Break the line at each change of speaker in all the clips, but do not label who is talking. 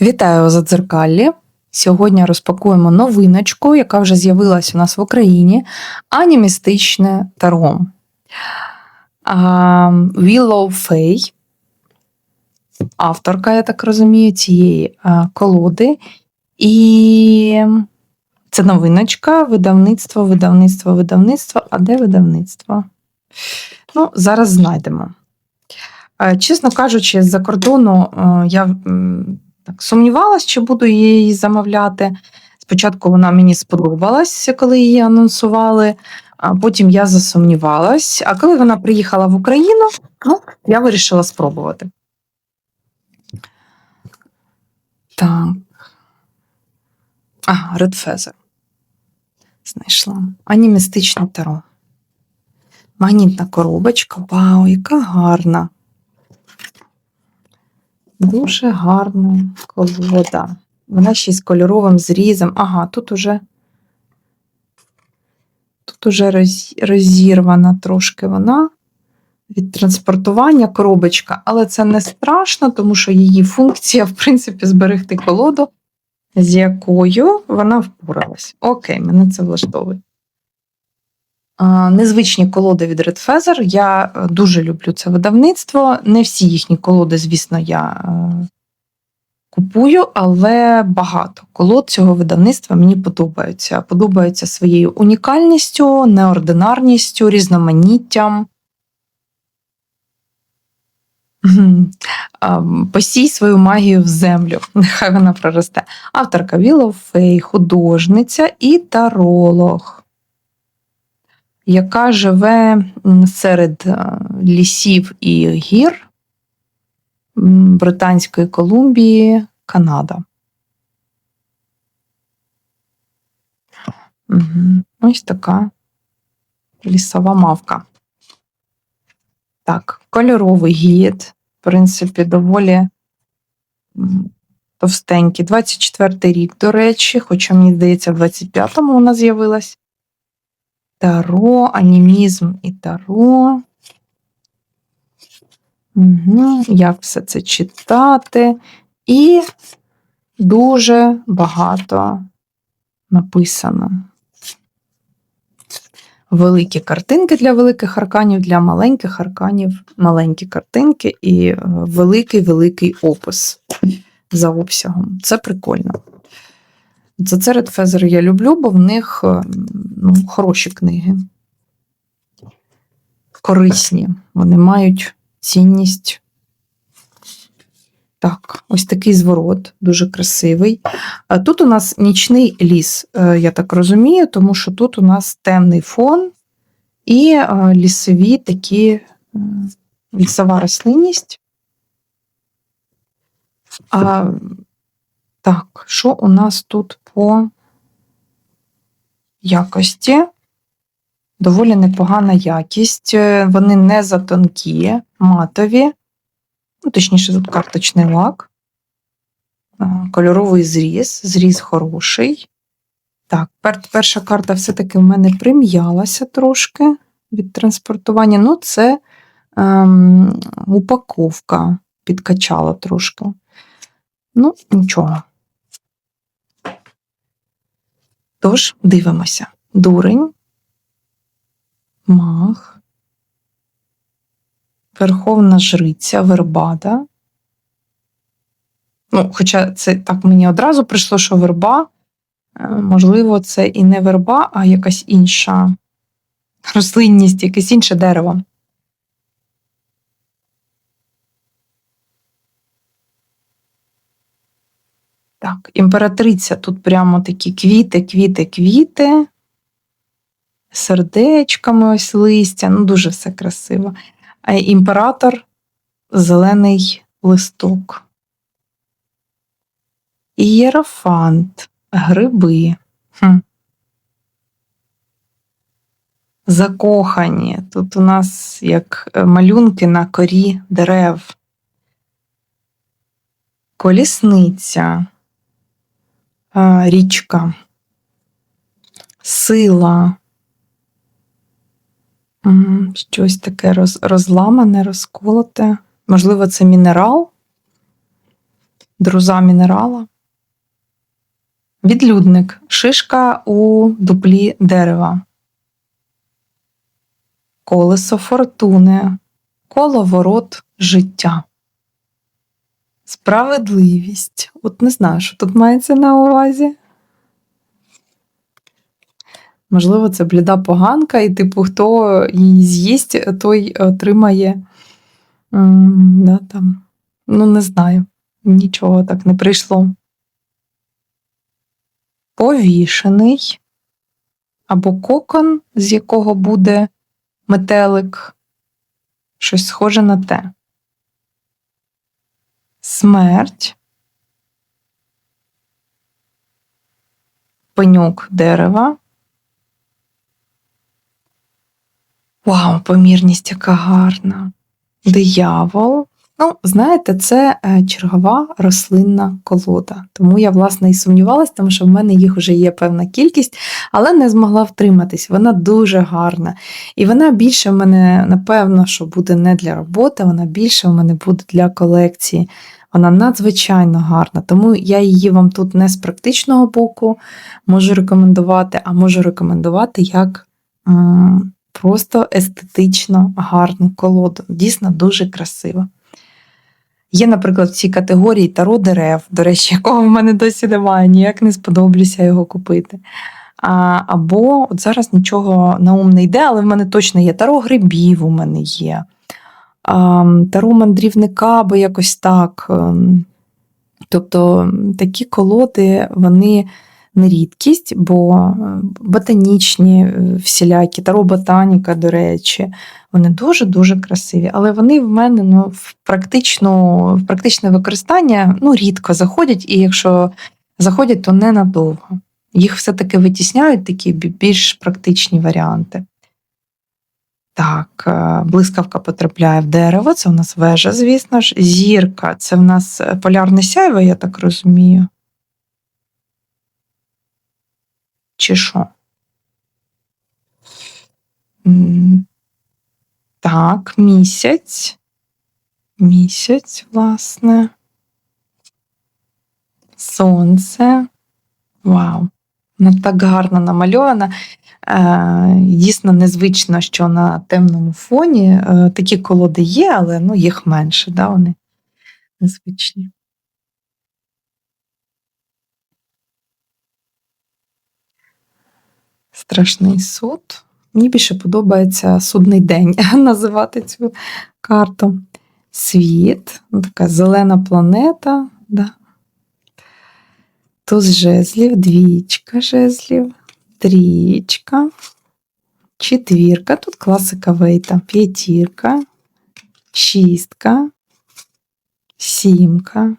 Вітаю у Задзеркаллі. Сьогодні розпакуємо новиночку, яка вже з'явилась у нас в Україні, анімістичне таро. А, Willow Fay, авторка, я так розумію, цієї колоди. І це новиночка, видавництво, видавництво, видавництво. А де видавництво? Ну, зараз знайдемо. Чесно кажучи, з-за кордону я так сумнівалась, чи буду її замовляти. Спочатку вона мені сподобалась, коли її анонсували, а потім я засумнівалась. А коли вона приїхала в Україну, ну, я вирішила спробувати. Так. Ага, Red Feather. Знайшла. Анімістичне таро. Магнітна коробочка. Вау, яка гарна. Дуже гарна колода. Вона ще з кольоровим зрізом. Ага, тут уже тут уже роз- розірвана трошки вона від транспортування коробочка, але це не страшно, тому що її функція, в принципі, зберегти колоду, з якою вона впоралась. Окей, мене це влаштовує. А, Незвичні колоди від Red Feather. Я е, дуже люблю це видавництво. Не всі їхні колоди, звісно, я е, купую, але багато колод цього видавництва мені подобаються. Подобаються своєю унікальністю, неординарністю, різноманіттям. Посій свою магію в землю, нехай вона проросте. Авторка Willow Фей, художниця і таролог яка живе серед е, лісів і гір Британської Колумбії, Канада. Угу. Ось така лісова мавка. Так, кольоровий гід, в принципі, доволі товстенький. 24 й рік, до речі, хоча мені здається, в 25-му вона з'явилась. Таро, анімізм і таро. Угу. Як все це читати? І дуже багато написано. Великі картинки для великих арканів, для маленьких арканів маленькі картинки і е, великий-великий опис за обсягом. Це прикольно. Це Red Feather я люблю, бо в них е, ну, хороші книги. Корисні. Вони мають цінність. Так, ось такий зворот, дуже красивий. Тут у нас нічний ліс, е, я так розумію, тому що тут у нас темний фон і е, лісові такі е, лісова рослинність. Так, що у нас тут по якості? Доволі непогана якість. Е, Вони не затонкі, матові. Ну, точніше, тут карточний лак. Кольоровий зріз, зріз хороший. Так, перша карта все-таки в мене прим'ялася трошки від транспортування. Ну, це ем, упаковка підкачала трошки. Ну, нічого. Тож, дивимося. Дурень, маг, верховна жриця, вербада. Ну, хоча це так мені одразу прийшло, що верба, е, можливо, це і не верба, а якась інша рослинність, якесь інше дерево. Так, імператриця тут прямо такі квіти, квіти, квіти. Сердечками ось листя, ну дуже все красиво. А імператор зелений листок. Ієрофант, гриби. Хм. Закохані. Тут у нас як е, малюнки на корі дерев. Колісниця, річка, сила. Щось таке роз, розламане, розколоте. Можливо, це мінерал. друза мінерала. Відлюдник. Шишка у дуплі дерева. Колесо фортуни. Коловорот життя. Справедливість. От не знаю, що тут мається на увазі. Можливо, це бліда поганка, і, типу, хто її з'їсть, той отримає. Да, там. Ну, не знаю. Нічого так не прийшло. Повішений. Або кокон, з якого буде метелик. Щось схоже на те. Смерть. Пеньок дерева. Вау, помірність яка гарна. Диявол. Ну, знаєте, це е, чергова рослинна колода. Тому я, власне, і сумнівалась, тому що в мене їх вже є певна кількість, але не змогла втриматись. Вона дуже гарна. І вона більше в мене, напевно, що буде не для роботи, вона більше в мене буде для колекції. Вона надзвичайно гарна, тому я її вам тут не з практичного боку можу рекомендувати, а можу рекомендувати як просто естетично гарну колоду. Дійсно дуже красива. Є, наприклад, в цій категорії таро дерев, до речі, якого в мене досі немає, ніяк не сподоблюся його купити. А, або от зараз нічого на ум не йде, але в мене точно є таро грибів, у мене є. Таро мандрівника, або якось так. ем. Тобто такі колоди, вони не рідкість, бо е, ботанічні е, всілякі, таро ботаніка, до речі, вони дуже-дуже красиві. Але вони в мене ну, в, практично, в практичне використання ну, рідко заходять, і якщо заходять, то ненадовго. Їх все-таки витісняють такі більш практичні варіанти. Так, е, блискавка потрапляє в дерево, це у нас вежа, звісно ж. Зірка це в нас е, полярне сяйво, я так розумію. Чи що? Так, місяць. Місяць, власне. Сонце. Вау. Вона так гарно намальована. Е, Дійсно незвично, що на темному фоні е, такі колоди є, але ну, їх менше, да, вони незвичні. Страшний суд. Мені більше подобається судний день називати цю карту. Світ, ну, така зелена планета. Да. Туз жезлів, двічка жезлів, трічка, четвірка. Тут класика вейта, п'ятірка, шістка, сімка.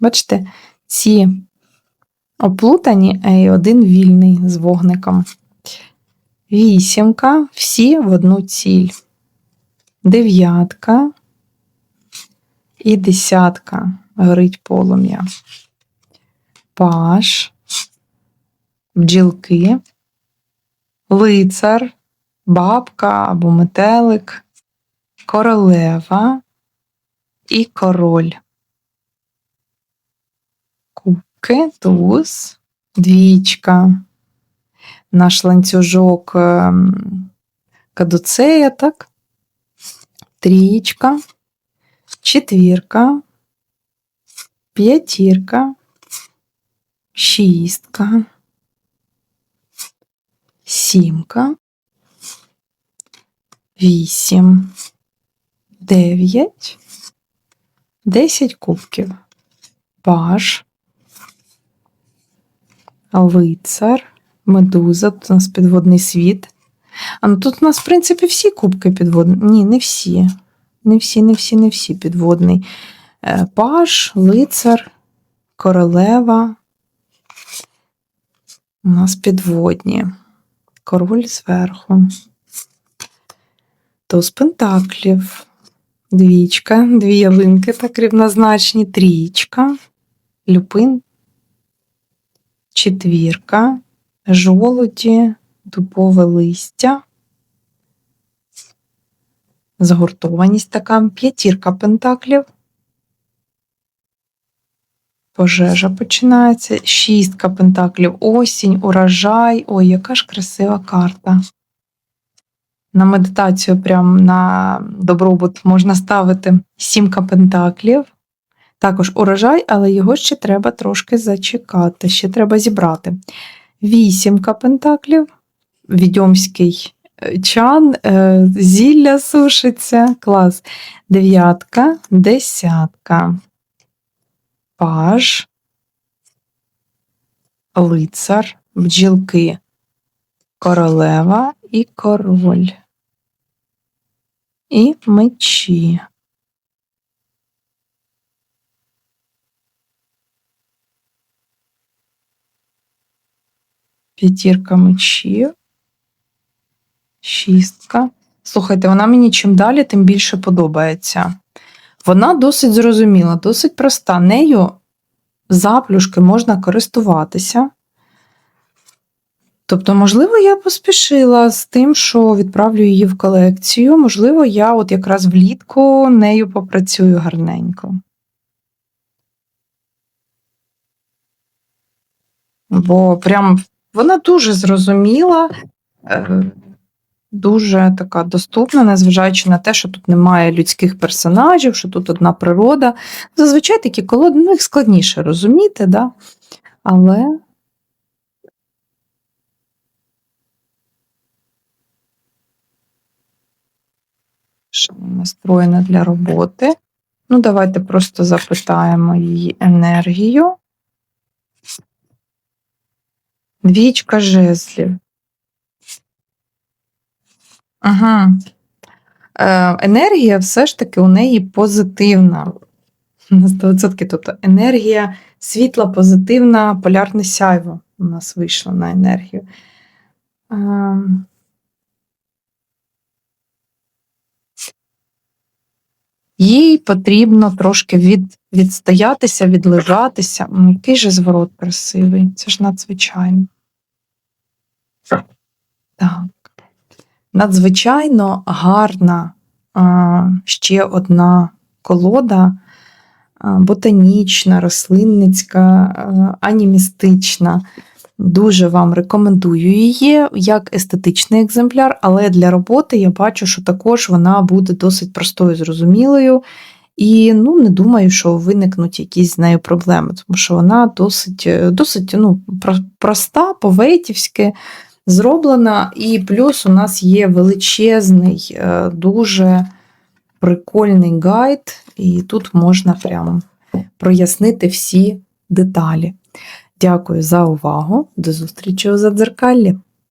Бачите, ці оплутані, а й один вільний з вогником. Вісімка, всі в одну ціль. Дев'ятка і десятка горить полум'я. Паш, бджілки, лицар, бабка або метелик, королева і король. Кубки, туз, двічка, наш ланцюжок ем, кадуцея, так? Трієчка, четвірка, п'ятірка, шістка, сімка, вісім, дев'ять, десять кубків, паж, лицар, медуза, тут у нас підводний світ. А ну тут у нас, в принципі, всі кубки підводні. Ні, не всі. Не всі, не всі, не всі підводний. Е, Паж, лицар, королева. У нас підводні. Король зверху. Туз пентаклів. Двічка, дві ялинки так рівнозначні, трічка, люпин, четвірка, жолуді, дубове листя, згуртованість така, п'ятірка пентаклів, Пожежа починається. Шістка пентаклів, осінь, урожай. Ой, яка ж красива карта. На медитацію, прям на добробут можна ставити сімка пентаклів. Також урожай, але його ще треба трошки зачекати, ще треба зібрати. Вісімка пентаклів, відьомський е, чан, е, зілля сушиться, клас. Дев'ятка, десятка, паж, лицар, бджілки, королева і король. І мечі. П'ятірка мечів. Шістка. Слухайте, вона мені чим далі, тим більше подобається. Вона досить зрозуміла, досить проста. Нею заплюшки можна користуватися. Тобто, можливо, я поспішила з тим, що відправлю її в колекцію. Можливо, я от якраз влітку нею попрацюю гарненько. Бо прям вона дуже зрозуміла, е, дуже така доступна, незважаючи на те, що тут немає людських персонажів, що тут одна природа. Зазвичай такі колоди, ну їх складніше розуміти, да? але настроєна для роботи. Ну, давайте просто запитаємо її енергію. Двічка жезлів. Ага. Е, енергія все ж таки у неї позитивна. На 100%. Тобто енергія світла, позитивна, полярне сяйво у нас вийшло на енергію. Е, їй потрібно трошки від, відстоятися, відлежатися. Який же зворот красивий, це ж надзвичайно. Так. Надзвичайно гарна ще одна колода, ботанічна, рослинницька, анімістична. Дуже вам рекомендую її як естетичний екземпляр, але для роботи я бачу, що також вона буде досить простою, зрозумілою. І ну, не думаю, що виникнуть якісь з нею проблеми, тому що вона досить, е, досить ну, проста, по-вейтівськи зроблена. І плюс у нас є величезний, е, дуже прикольний гайд, і тут можна прямо прояснити всі деталі. Дякую за увагу. До зустрічі у задзеркаллі!